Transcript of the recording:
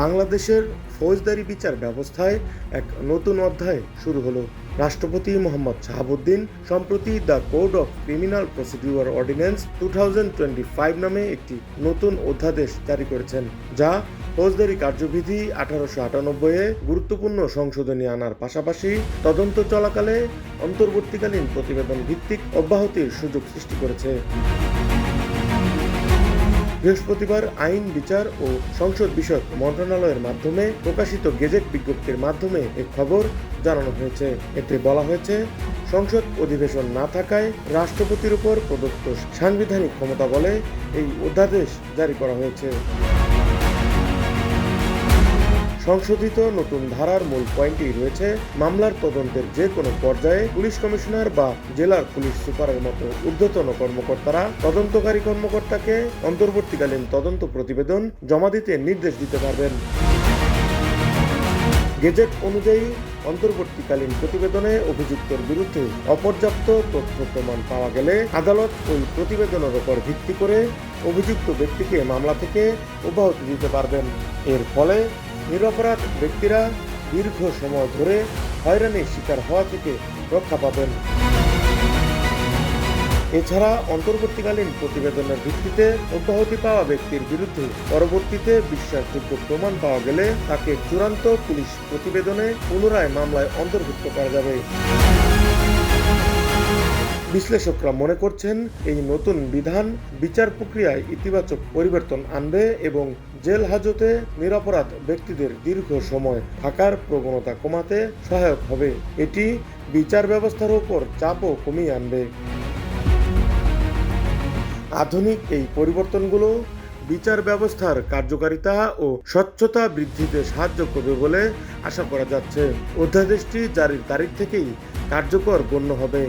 বাংলাদেশের ফৌজদারি বিচার ব্যবস্থায় এক নতুন অধ্যায় শুরু হলো। রাষ্ট্রপতি মোহাম্মদ শাহাবুদ্দিন, সম্প্রতি the code of criminal procedure ordinance two thousand twenty five নামে একটি নতুন অধ্যাদেশ জারি করেছেন, যা ফৌজদারি কার্যবিধি আঠারোশো আটানব্বইয়ে গুরুত্বপূর্ণ সংশোধনী আনার পাশাপাশি তদন্ত চলাকালে অন্তর্বর্তীকালীন প্রতিবেদন ভিত্তিক অব্যাহতির সুযোগ সৃষ্টি করেছে। বৃহস্পতিবার আইন, বিচার ও সংসদ বিষয়ক মন্ত্রণালয়ের মাধ্যমে প্রকাশিত গেজেট বিজ্ঞপ্তির মাধ্যমে এ খবর জানানো হয়েছে। এতে বলা হয়েছে, সংসদ অধিবেশন না থাকায় রাষ্ট্রপতির উপর প্রদত্ত সাংবিধানিক ক্ষমতা বলে এই অধ্যাদেশ জারি করা হয়েছে। সংশোধিত নতুন ধারার মূল পয়েন্টটি রয়েছে মামলার তদন্তের যে কোনো পর্যায়ে পুলিশ কমিশনার বা জেলার পুলিশ সুপারের মতো ঊর্ধ্বতন কর্মকর্তারা তদন্তকারী কর্মকর্তাকে অন্তর্বর্তীকালীন তদন্ত প্রতিবেদন জমা দিতে নির্দেশ দিতে পারবেন। গেজেট অনুযায়ী অন্তর্বর্তীকালীন প্রতিবেদনে অভিযুক্তের বিরুদ্ধে অপর্যাপ্ত তথ্য প্রমাণ পাওয়া গেলে আদালত ওই প্রতিবেদনের উপর ভিত্তি করে অভিযুক্ত ব্যক্তিকে মামলা থেকে অব্যাহতি দিতে পারবেন। এর ফলে নিরপরাধ ব্যক্তিরা দীর্ঘ সময় ধরে হয়রানির শিকার হওয়া থেকে রক্ষা পাবেন। এছাড়া অন্তর্বর্তীকালীন প্রতিবেদনের ভিত্তিতে অব্যাহতি পাওয়া ব্যক্তির বিরুদ্ধে পরবর্তীতে বিশ্বাসযোগ্য প্রমাণ পাওয়া গেলে তাকে চূড়ান্ত পুলিশ প্রতিবেদনে পুনরায় মামলায় অন্তর্ভুক্ত করা যাবে। বিশ্লেষকরা মনে করছেন এই নতুন বিধান বিচার প্রক্রিয়ায় ইতিবাচক পরিবর্তন আনবে এবং জেল হাজতে নিরাপরাধ ব্যক্তিদের দীর্ঘ সময় থাকার প্রবণতা কমাতে সহায়ক হবে। এটি বিচার ব্যবস্থার উপর চাপও কমিয়ে আনবে। আধুনিক এই পরিবর্তনগুলো বিচার ব্যবস্থার কার্যকারিতা ও স্বচ্ছতা বৃদ্ধিতে সাহায্য করবে বলে আশা করা যাচ্ছে। অধ্যাদেশটি জারির তারিখ থেকেই কার্যকর গণ্য হবে।